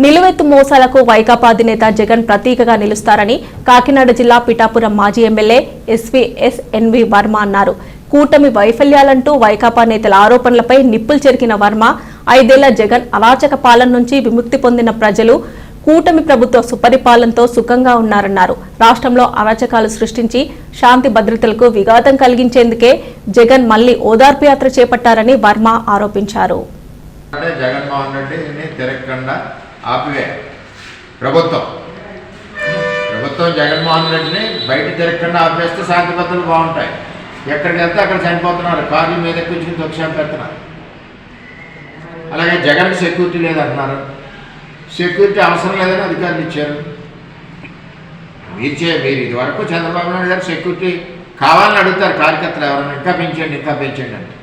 నిలువెత్తు మోసాలకు వైకాపా అధినేత జగన్ ప్రతీకగా నిలుస్తారని కాకినాడ జిల్లా పిఠాపురం మాజీ ఎమ్మెల్యే ఎస్వి ఎన్వి వర్మ అన్నారు. కూటమి వైఫల్యాలంటూ వైకాపా నేతల ఆరోపణలపై నిప్పులు చెరికిన వర్మ ఐదేళ్ళ జగన్ అరాచక పాలన నుంచి విముక్తి పొందిన ప్రజలు కూటమి ప్రభుత్వ సుపరిపాలనతో సుఖంగా ఉన్నారన్నారు. రాష్ట్రంలో అరాచకాలు సృష్టించి శాంతి భద్రతలకు విఘాతం కలిగించేందుకే జగన్ మళ్ళీ ఓదార్పు యాత్ర చేపట్టారని వర్మ ఆరోపించారు. జగన్మోహన్ రెడ్డిని తిరగకుండా ఆపివే. ప్రభుత్వం. ప్రభుత్వం జగన్మోహన్ రెడ్డిని బయట తిరగకుండా ఆపేస్తే శాంతి భద్రతలు బాగుంటాయి. ఎక్కడికి వెళ్తే అక్కడ చనిపోతున్నారు. కార్లు మీద ఎక్కించుకుని తొక్కి పెడుతున్నారు అలాగే జగన్కి సెక్యూరిటీ లేదంటున్నారు. సెక్యూరిటీ అవసరం లేదని అధికారులు ఇచ్చారు. మీరు చే మీరు ఇదివరకు చంద్రబాబు నాయుడు గారు సెక్యూరిటీ కావాలని అడుగుతారు కార్యకర్తలు ఎవరైనా ఇంకా పెంచండి ఇంకా పెంచండి అంటే.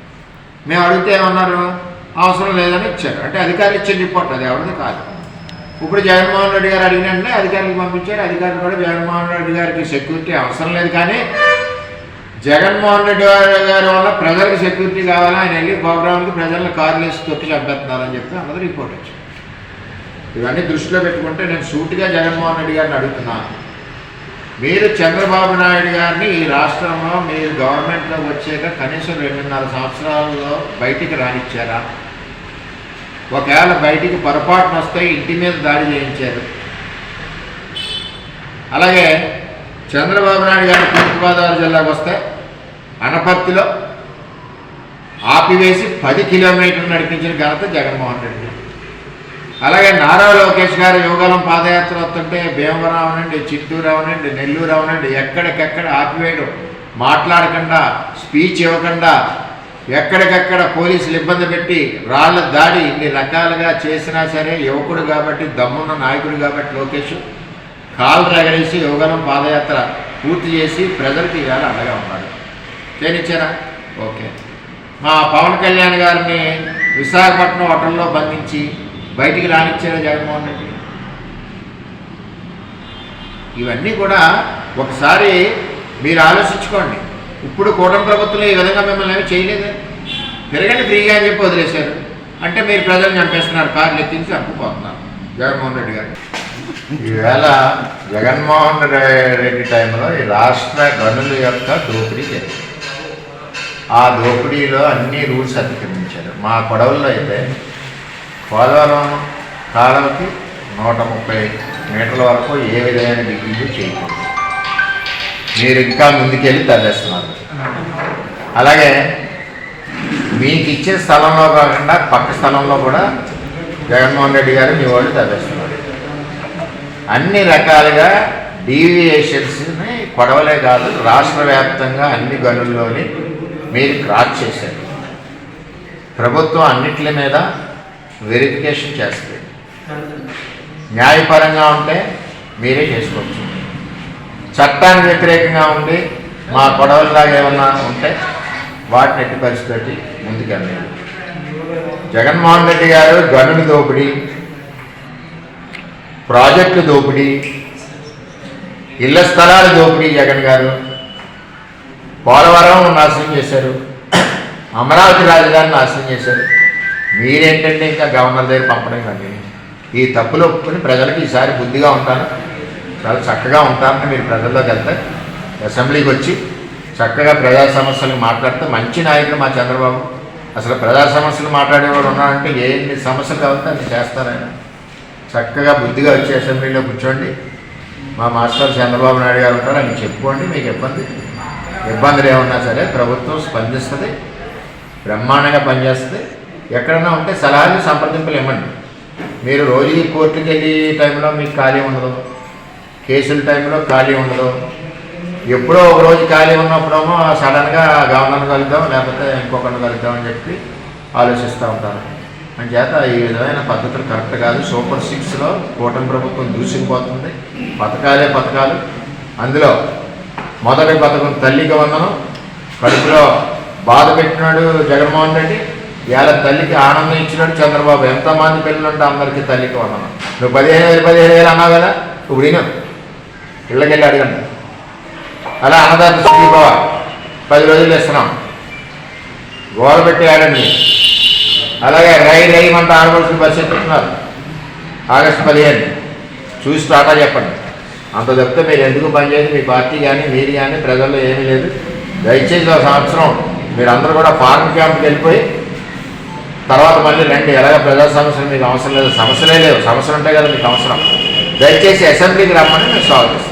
మేము అడిగితే ఏమన్నారు? అవసరం లేదని ఇచ్చారు. అంటే అధికారులు ఇచ్చే రిపోర్ట్ అది ఎవరిది కాదు. ఇప్పుడు జగన్మోహన్ రెడ్డి గారు అడిగినంటే అధికారులకు పంపించారు. అధికారులు కూడా జగన్మోహన్ రెడ్డి గారికి సెక్యూరిటీ అవసరం లేదు. కానీ జగన్మోహన్ రెడ్డి గారి గారి వల్ల ప్రజలకు సెక్యూరిటీ కావాలా. ఆయన వెళ్ళి ప్రోగ్రాంకి ప్రజలను కార్లు వేసి తొక్కి చంపేస్తున్నారని చెప్పి అందరూ రిపోర్ట్ వచ్చింది. ఇవన్నీ దృష్టిలో పెట్టుకుంటే నేను సూటిగా జగన్మోహన్ రెడ్డి గారిని అడుగుతున్నాను మీరు చంద్రబాబు నాయుడు గారిని ఈ రాష్ట్రంలో మీరు గవర్నమెంట్లో వచ్చాక కనీసం రెండున్నర సంవత్సరాల్లో బయటికి రానిచ్చారా? ఒకవేళ బయటికి పొరపాటున వస్తే ఇంటి మీద దాడి చేయించారు. అలాగే చంద్రబాబు నాయుడు గారు తూర్పుగోదావరి జిల్లాకు వస్తే అనపర్తిలో ఆపివేసి పది కిలోమీటర్లు నడిపించిన ఘనత జగన్మోహన్ రెడ్డి అలాగే నారా లోకేష్ గారు యువగలం పాదయాత్ర వస్తుంటే భీమవరం అవనండి చిత్తూరు అవనండి నెల్లూరు అవనండి ఎక్కడికెక్కడ ఆపివేయడం మాట్లాడకుండా స్పీచ్ ఇవ్వకుండా ఎక్కడికెక్కడ పోలీసులు ఇబ్బంది పెట్టి రాళ్ళ దాడి ఇన్ని రకాలుగా చేసినా సరే యువకుడు కాబట్టి దమ్మున్న నాయకుడు కాబట్టి లోకేష్ కాలు రగలేసి యోగనం పాదయాత్ర పూర్తి చేసి ప్రజలకు ఇవాళ అండగా ఉన్నాడు. తేనిచ్చారా ఓకే. మా పవన్ కళ్యాణ్ గారిని విశాఖపట్నం హోటల్లో బంధించి బయటికి రానిచ్చారా జగన్మోహన్ రెడ్డి? ఇవన్నీ కూడా ఒకసారి మీరు ఆలోచించుకోండి. ఇప్పుడు కూటమి ప్రభుత్వం ఈ విధంగా మిమ్మల్ని ఏమి చేయలేదు? తిరగండి ఫ్రీగా అని చెప్పి వదిలేశారు. అంటే మీరు ప్రజలు చంపేస్తున్నారు కార్లు ఎత్తించి చంపుకుపోతున్నారు. జగన్మోహన్ రెడ్డి గారు. ఈవేళ జగన్మోహన్ రెడ్డి టైంలో ఈ రాష్ట్ర గనుల యొక్క దోపిడీ జరిగింది. ఆ దోపిడీలో అన్ని రూల్స్ అతిక్రమించారు మా కొడవల్లో అయితే పోలవరం కాలంకి నూట ముప్పై మీటర్ల వరకు ఏ విధమైన డిగ్రీలు చేయకూడదు. మీరు ఇంకా ముందుకెళ్ళి తల్లేస్తున్నారు. అలాగే మీకు ఇచ్చే స్థలంలో కాకుండా పక్క స్థలంలో కూడా జగన్మోహన్ రెడ్డి గారు మీ వాళ్ళు తవ్వేస్తున్నారు అన్ని రకాలుగా డీవియేషన్స్ని కొడవలే కాదు రాష్ట్ర వ్యాప్తంగా అన్ని గనుల్లోని మీరు క్రాక్ చేశారు. ప్రభుత్వం అన్నిటి మీద వెరిఫికేషన్ చేస్తుంది. న్యాయపరంగా ఉంటే మీరే చేసుకోవచ్చు. చట్టానికి వ్యతిరేకంగా ఉండి మా గొడవల్లాగా ఏమన్నా ఉంటే వాటిని ఎట్టి పరిస్థితి ముందుకెళ్ళలేదు. జగన్మోహన్ రెడ్డి గారు గనుల దోపిడీ ప్రాజెక్టు దోపిడీ ఇళ్ళ స్థలాల దోపిడీ జగన్ గారు పోలవరం నాశనం చేశారు అమరావతి రాజధాని నాశనం చేశారు. మీరేంటంటే ఇంకా గవర్నర్ దగ్గర పంపడం కానీ ఈ తప్పులు ఒప్పుకొని ప్రజలకు ఈసారి బుద్ధిగా ఉంటాను. చాలా చక్కగా ఉంటానని మీరు ప్రజల్లోకి వెళ్తే. అసెంబ్లీకి వచ్చి చక్కగా ప్రజా సమస్యలు మాట్లాడితే మంచి నాయకుడు మా చంద్రబాబు. అసలు ప్రజా సమస్యలు మాట్లాడేవాడు ఉన్నారంటే ఎన్ని సమస్యలు కావాలంటే అది చేస్తారాయన చక్కగా బుద్ధిగా వచ్చి అసెంబ్లీలో కూర్చోండి. మా మాస్టర్ చంద్రబాబు నాయుడు గారు ఉంటారు అని చెప్పుకోండి మీకు ఇబ్బంది ఇబ్బందులు ఏమన్నా సరే ప్రభుత్వం స్పందిస్తుంది బ్రహ్మాండంగా పనిచేస్తుంది. ఎక్కడన్నా ఉంటే సలహాలు సంప్రదింపులు ఇవ్వండి. మీరు రోజు కోర్టుకి వెళ్ళి టైంలో మీకు ఖాళీ ఉండదు. కేసుల టైంలో ఖాళీ ఉండదు. ఎప్పుడో ఒక రోజు ఖాళీ ఉన్నప్పుడేమో సడన్గా గవర్నర్ కలుద్దాం లేకపోతే ఇంకొకరిని కలుద్దాం అని చెప్పి ఆలోచిస్తూ ఉంటారు. చేత ఈ విధమైన పద్ధతులు కరెక్ట్ కాదు. సూపర్ సిక్స్లో కూటమి ప్రభుత్వం దూసుకుపోతుంది. పథకాలే పథకాలు. అందులో మొదటి పథకం తల్లికి వందనం కడుపులో బాధ పెట్టినాడు జగన్మోహన్ రెడ్డి. ఇవాళ తల్లికి ఆనందం ఇచ్చినాడు చంద్రబాబు. ఎంతమంది పిల్లలు ఉంటే అందరికీ తల్లికి వందనం నువ్వు పదిహేను వేలు పదిహేను వేలు అన్నావు కదా. ఇప్పుడు విను. ఇళ్ళకెళ్ళి అడగండి. అలా అన్నదాత సుఖీభవ పది రోజులు ఇస్తున్నాం గోడ పెట్టి ఆడండి. అలాగే రై రై మంట ఆడవలసిన బస్సు ఎక్కుతున్నారు ఆగస్టు పదిహేను. చూసి టాటా చెప్పండి. అంత చెప్తే మీరు ఎందుకు పనిచేయదు మీ పార్టీ కానీ మీరు కానీ ప్రజల్లో ఏమీ లేదు. దయచేసి ఒక సంవత్సరం మీరందరూ కూడా ఫార్మ్ క్యాంప్కి వెళ్ళిపోయి తర్వాత మళ్ళీ రండి. ఎలాగ ప్రజా సమస్యలు మీకు అవసరం లేదు. సమస్యలే లేవు. సమస్యలు ఉంటాయి కదా మీకు అవసరం. దయచేసి అసెంబ్లీకి రమ్మని మేము స్వాగతిస్తాం